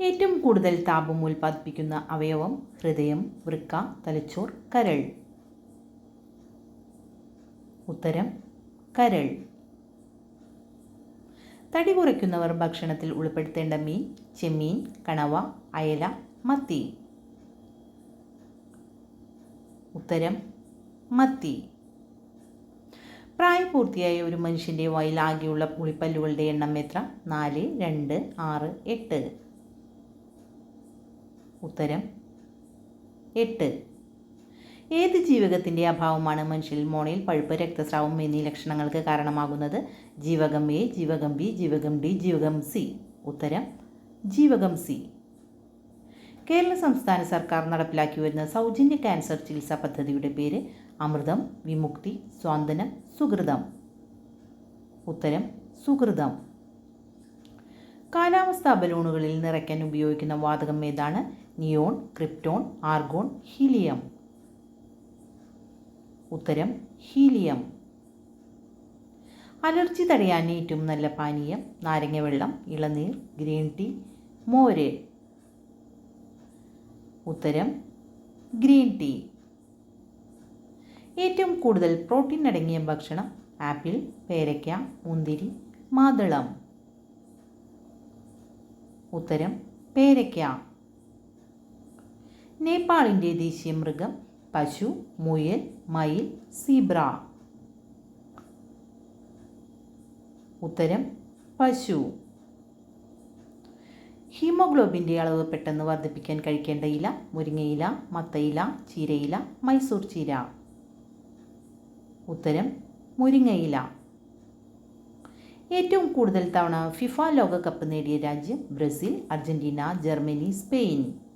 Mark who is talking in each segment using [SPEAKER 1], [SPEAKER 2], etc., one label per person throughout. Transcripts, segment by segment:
[SPEAKER 1] ഏറ്റവും കൂടുതൽ താപം ഉൽപ്പാദിപ്പിക്കുന്ന അവയവം ഹൃദയം വൃക്ക തലച്ചോർ കരൾ. ഉത്തരം കരൾ. തടി കുറയ്ക്കുന്നവർ ഭക്ഷണത്തിൽ ഉൾപ്പെടുത്തേണ്ട മീൻ ചെമ്മീൻ കണവ അയല മത്തി. ഉത്തരം മത്തി. പ്രായപൂർത്തിയായ ഒരു മനുഷ്യന്റെ വയലാകെയുള്ള പുളിപ്പല്ലുകളുടെ എണ്ണം എത്ര? നാല് രണ്ട് ആറ് എട്ട്. ഉത്തരം എട്ട്. ഏത് ജീവകത്തിന്റെ അഭാവമാണ് മനുഷ്യരിൽ മോണയിൽ പഴുപ്പ് രക്തസ്രാവം എന്നീ ലക്ഷണങ്ങൾക്ക് കാരണമാകുന്നത്? ജീവകം എ ജീവകം ബി ജീവകം ഡി ജീവകം സി ഉത്തരം ജീവകം സി കേരള സംസ്ഥാന സർക്കാർ നടപ്പിലാക്കി വരുന്ന സൗജന്യ ക്യാൻസർ ചികിത്സാ പദ്ധതിയുടെ പേര് അമൃതം വിമുക്തി സ്വാന്തനം സുഹൃതം. ഉത്തരം സുഹൃതം. കാലാവസ്ഥാ ബലൂണുകളിൽ നിറയ്ക്കാൻ ഉപയോഗിക്കുന്ന വാതകം ഏതാണ്? Neon krypton argon helium. ഉത്തരം ഹീലിയം. അലർജി തടയാൻ ഏറ്റവും നല്ല പാനീയം നാരങ്ങവെള്ളം ഇളനീർ ഗ്രീൻ ടീ മോര്. ഉത്തരം ഗ്രീൻ ടീ. ഏറ്റവും കൂടുതൽ പ്രോട്ടീൻ അടങ്ങിയ ഭക്ഷണം ആപ്പിൾ പേരയ്ക്ക മുന്തിരി മാതളം. ഉത്തരം പേരയ്ക്ക. നേപ്പാളിന്റെ ദേശീയ മൃഗം പശു മുയൽ മയിൽ സീബ്ര. ഉത്തരം പശു. ഹീമോഗ്ലോബിന്റെ അളവ് പെട്ടെന്ന് വർദ്ധിപ്പിക്കാൻ കഴിക്കേണ്ട ഇല മുരിങ്ങയില മത്തയില ചീരയില മൈസൂർ ചീര. ഉത്തരം മുരിങ്ങയില. ഏറ്റവും കൂടുതൽ തവണ ഫിഫ ലോകകപ്പ് നേടിയ രാജ്യം ബ്രസീൽ അർജന്റീന ജർമ്മനി സ്പെയിൻ.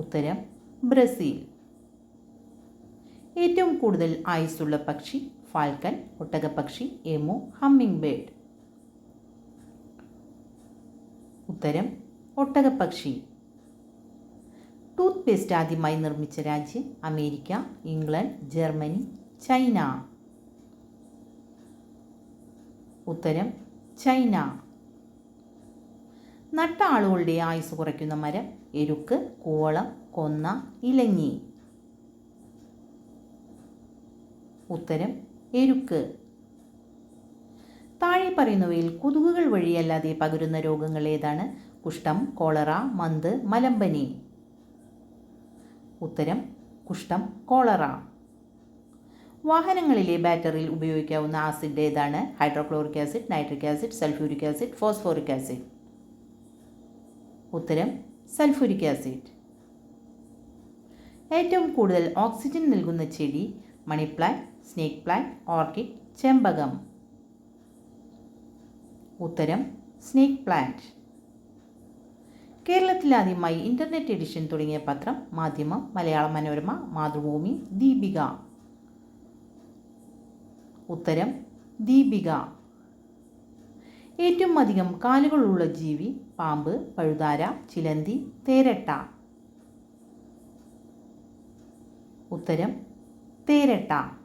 [SPEAKER 1] ഉത്തരം ബ്രസീൽ. ഏറ്റവും കൂടുതൽ ആയുസ്സുള്ള പക്ഷി ഫാൽക്കൻ ഒട്ടകപ്പക്ഷി എമോ ഹമ്മിങ് ബേർഡ് ഉത്തരം ഒട്ടകപ്പക്ഷി. ടൂത്ത് പേസ്റ്റ് ആദ്യമായി നിർമ്മിച്ച രാജ്യം അമേരിക്ക ഇംഗ്ലണ്ട് ജർമ്മനി ചൈന. ഉത്തരം ചൈന. നട്ട ആളുകളുടെ ആയുസ് കുറയ്ക്കുന്ന മരം എരുക്ക് കൂവളം കൊന്ന ഇലഞ്ഞി ഉത്തരം എരുക്ക്. താഴെ പറയുന്നവയിൽ കൊതുകുകൾ വഴിയല്ലാതെ പകരുന്ന രോഗങ്ങൾ ഏതാണ്? കുഷ്ഠം കോളറ മന്ത് മലമ്പനി. ഉത്തരം കുഷ്ഠം കോളറ. വാഹനങ്ങളിലെ ബാറ്ററിയിൽ ഉപയോഗിക്കാവുന്ന ആസിഡ് ഏതാണ്? Hydrochloric acid nitric acid sulphuric acid phosphoric acid. ഉത്തരം സൾഫ്യൂരിക് ആസിഡ്. ഏറ്റവും കൂടുതൽ ഓക്സിജൻ നൽകുന്ന ചെടി money plant snake plant orchid ചെമ്പകം. ഉത്തരം സ്നേക്ക് പ്ലാന്റ്. കേരളത്തിൽ ആദ്യമായി ഇന്റർനെറ്റ് എഡിഷൻ തുടങ്ങിയ പത്രം മാധ്യമം മലയാള മനോരമ മാതൃഭൂമി ദീപിക. ഉത്തരം ദീപിക. ഏറ്റവും അധികം കാലുകളുള്ള ജീവി പാമ്പ് പഴുതാര ചിലന്തി തേരട്ട. ഉത്തരം തേരട്ട.